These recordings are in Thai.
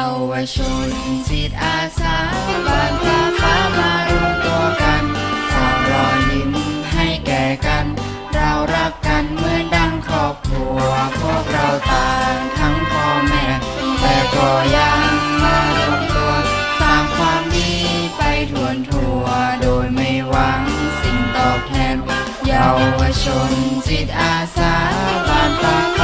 าวชนจิตอาสาบ้านตาฟ้ามารวมตัวกันสร้างรอยยิ้มให้แก่กัน เรารักกันเหมือนดังครอบครัว พวกเราต่างทั้งพ่อแม่แต่ก็ยังมารวมตัวสร้างความดีไปทวนทั่วโดยไม่หวังสิ่งตอบแทนเยาวชนจิตอาสาบ้านตาฟ้า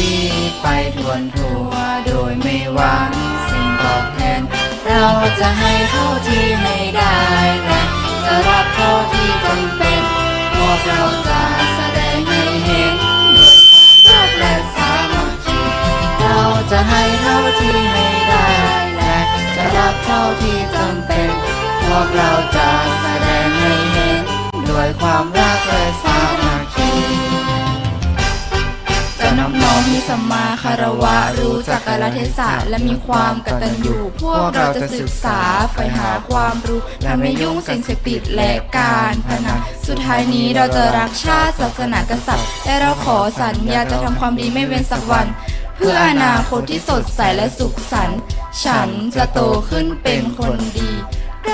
ดีไปทวนทั่วโดยไม่หวังสิ่งตอบแทน เราจะให้เท่าที่ให้ได้และจะรับเท่าที่จำเป็นพวกเราจะแสดงให้เห็นด้วยรักและสามัคคีเราจะให้เท่าที่ให้ได้และจะรับเท่าที่จำเป็น พวกเราจะแสดงให้เห็น ด้วยความรักและสามัคคี สัมมาคารวะ รู้จักกาลเทศะและมีความกตัญญูพวกเราจะศึกษาใฝ่หาความรู้และไม่ยุ่งสิ่งเสพติดและการพนันสุดท้ายนี้เราจะรักชาติศาสนากษัตริย์และเราขอสัญญาจะทำความดีไม่เว้นสักวัน เพื่ออนาคตที่สดใสและสุขสันต์ฉันจะโตขึ้นเป็นคนดี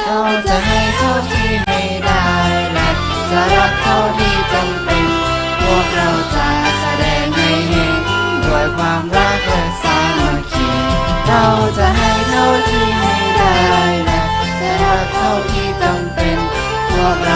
เราจะให้เท่าที่ให้ได้และจะรับเท่าที่ ความรักและสามัคคีเราจะให้เท่าที่ให้ได้และจะรักเท่าที่จำเป็นพวกเรา